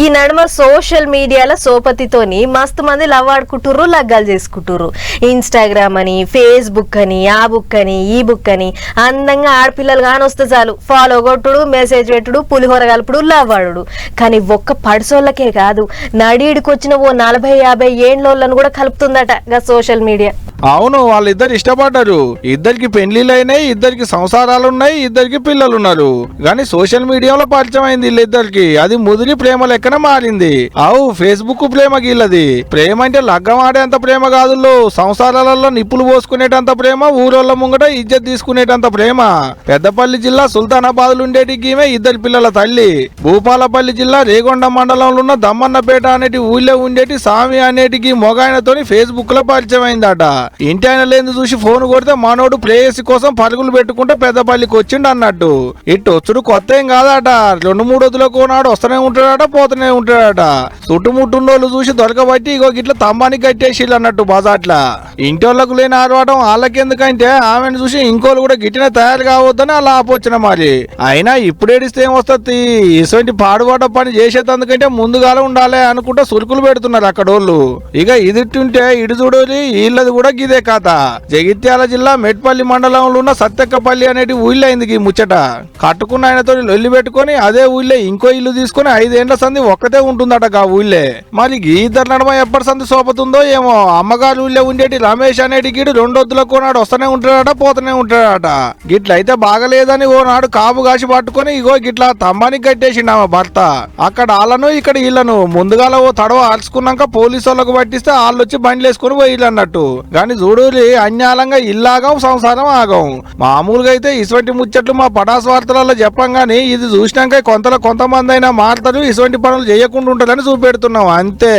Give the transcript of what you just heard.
ఈ నడుమ సోషల్ మీడియాలో సోపతితోని మస్తు మంది లవ్ ఆడుకుంటుర్రు లగ్గాలు చేసుకుంటుర్రు. ఇన్స్టాగ్రామ్ అని ఫేస్బుక్ అని ఆ బుక్ అని ఈ బుక్ అని అందంగా ఆడపిల్లలు కానీ వస్తే చాలు. ఫాలో కొట్టుడు మెసేజ్ పెట్టుడు పులిహోర కలుపుడు లవ్ ఆడుడు. కానీ ఒక్క పడిసోళ్ళకే కాదు నడిడికి వచ్చిన ఓ నలభై యాభై ఏండ్లోళ్ళను కూడా కలుపుతుందట గా సోషల్ మీడియా. అవును వాళ్ళిద్దరు ఇష్టపడ్డారు. ఇద్దరికి పెళ్ళిళ్ళు అయినాయి ఇద్దరికి సంసారాలున్నాయి ఇద్దరికి పిల్లలు ఉన్నారు కానీ సోషల్ మీడియాలో పరిచయం అయింది వీళ్ళిద్దరికి. అది ముదిరి ప్రేమ లెక్కన మారింది. అవు ఫేస్బుక్ ప్రేమ గీళ్ళది ప్రేమ అంటే లగ్గం ఆడేంత ప్రేమ కాదుల్లో. సంసారాలలో నిప్పులు పోసుకునేటంత ప్రేమ ఊరోళ్ళ ముంగట ఇజ్జత్ తీసుకునేటంత ప్రేమ. పెద్దపల్లి జిల్లా సుల్తానాబాద్ ఉండేటి గీమె ఇద్దరు పిల్లల తల్లి. భూపాలపల్లి జిల్లా రేగొండ మండలంలో ఉన్న దమ్మన్నపేట అనేటి ఊళ్ళో ఉండేటి సామి అనేటికి మొగాయనతోని ఫేస్బుక్లో పరిచయం అయిందట ఇంటి ఆయన లేని చూసి ఫోన్ కొడితే మనోడు ప్లేయర్స్ కోసం పరుగులు పెట్టుకుంటే పెద్దపల్లికి వచ్చిండు అన్నట్టు. ఇటు వచ్చుడు కొత్త ఏం కాదట. రెండు మూడు వద్దులకు నాడు వస్తూనే ఉంటాడట పోతూనే ఉంటాడట. చుట్టుముట్టున్నోళ్ళు చూసి దొరకబట్టి ఇగో గిట్ల తంబానికి కట్టేసిళ్ళు అన్నట్టు బజాట్ల. ఇంటి వాళ్ళకు లేని ఆడవాటం వాళ్ళకెందుకంటే ఆమెను చూసి ఇంకోళ్ళు కూడా గిట్టిన తయారు కావద్దని అలా ఆపొచ్చిన మరి. అయినా ఇప్పుడు ఏడిస్తే ఏం వస్తుంది? ఇటువంటి పాడుబాట పని చేసేటందుకంటే ముందుగాల ఉండాలి అనుకుంటా సురుకులు పెడుతున్నారు అక్కడ వాళ్ళు ఇక ఇదిట్టుంటే ఇడు చూడాలి వీళ్ళది కూడా ఇదే కథ. జగిత్యాల జిల్లా మెట్పల్లి మండలంలో ఉన్న సత్తెక్కపల్లి అనేది ఊళ్ళైంది ఈ ముచ్చట. కట్టుకున్న ఆయనతో లొల్లి పెట్టుకొని అదే ఊళ్ళో ఇంకో ఇల్లు తీసుకొని ఐదేండ్ల సంధి ఒక్కతే ఉంటుందట ఆ ఊళ్ళే. మరి ఈ ఇద్దరు నడమ ఎప్పటి సంది సోపతుందో ఏమో? అమ్మగారు ఊళ్ళో ఉండేటి రమేష్ అనేటి గీడు రెండొద్దుల కోనాడు వస్తూనే ఉంటాడట పోతూనే ఉంటాడట. గిట్లయితే బాగలేదని ఓ నాడు కాపు కాసి పట్టుకొని ఇగో గిట్లా తమ్మానికి కట్టేసిండు ఆమె భర్త. అక్కడ వాళ్ళను ఇక్కడ వీళ్ళను ముందుగాల ఓ తడవ అరుచుకున్నాక పోలీసు వాళ్ళకు పట్టిస్తే వాళ్ళు వచ్చి బండ్లు వేసుకుని పోయిల్లు అన్నట్టు. కానీ చూడూరి అన్యాలంగా ఇల్లాగం సంసారం ఆగం. మామూలుగా అయితే ఇటువంటి ముచ్చట్లు మా పటాస్ వార్తలలో చెప్పం కానీ ఇది చూసినాక కొంతలో కొంతమంది అయినా మారుతారు ఇటువంటి పనులు చేయకుండా ఉంటుందని చూపెడుతున్నాం అంతే.